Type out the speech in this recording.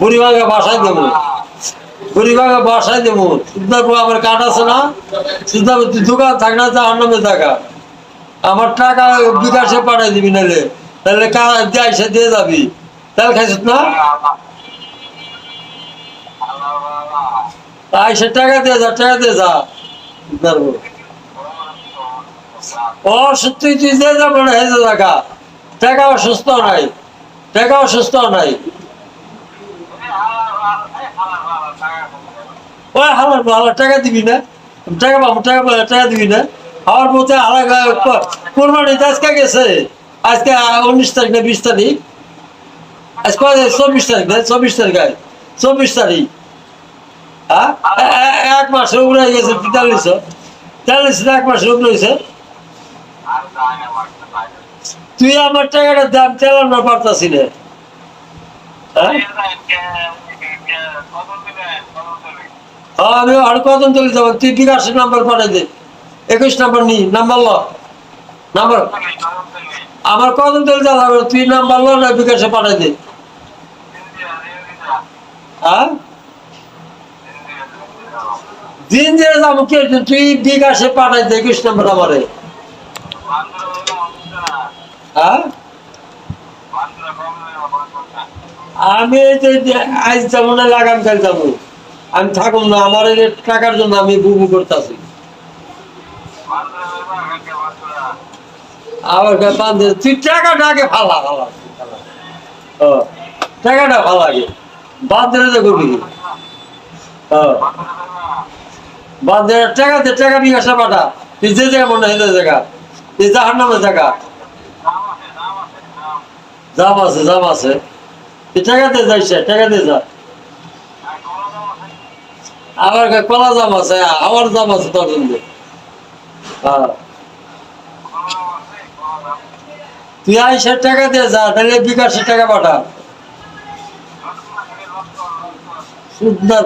বুড়িভাঙা বাসায় দেবো। বুড়িভাঙা বাসায় দেবো। সিদ্ধাপুর আমার কাঠ আছে না? দোকান থাক না টাকা আমার টাকা বিকাশে পাঠাই দিবি নাহলে। তাহলে কাজ দিয়ে যাবি। তাহলে খাইছিস না? টাকা দিয়ে যা, টাকা দিয়ে যা। সিদ্ধাপুর অসুস্থ তুই দিয়ে যাব না হেজে টাকা টাকা অসুস্থ নাই। টাকা অসুস্থ নাই। টাকা দিবি না? টাকা টাকা দিবি না? আমার মতে আজকে গেছে? আজকে উনিশ তারিখ না বিশ তারিখ? চব্বিশ তারিখ চব্বিশ তারিখ চব্বিশ তারিখ। হ্যাঁ এক গেছে এক তুই আমার টাকাটার দাম চালানো পারতাছি না। আমি আর কজন চলে যাব? তুই বিকাশের নাম্বার পাঠাই দে। একুশ নাম্বার নি, নাম্বার ল। নাম্বার। আমার কজন চলে যাব তুই নাম্বার ল না বিকাশে পাঠাই দে। হ্যাঁ? দিন দিয়ে যাব কে তুই বিকাশে পাঠাই দে একুশ নাম্বার আমারে। হ্যাঁ? আমি আজ যাব না আগামীকাল যাব। আমি থাকুম না আমার টাকার জন্য আমি বুবু করতেছি। টাকাটা আগে ও, টাকাটা ভালো লাগে বান্ধে তো? ও, বান্ধে টাকা টাকা বিকাশে পাঠা তুই যে মনে হয় জায়গা। তুই যাহার নামে জায়গা। জাম আছে জাম আছে দিয়ে যাইছে টাকা যা। কাছে কলা জাম আছে আমার জাম আছে তোর জন্য। তুই আইসে টাকা দিয়ে যা, তাহলে বিকাশের টাকা পাঠা। সুন্দর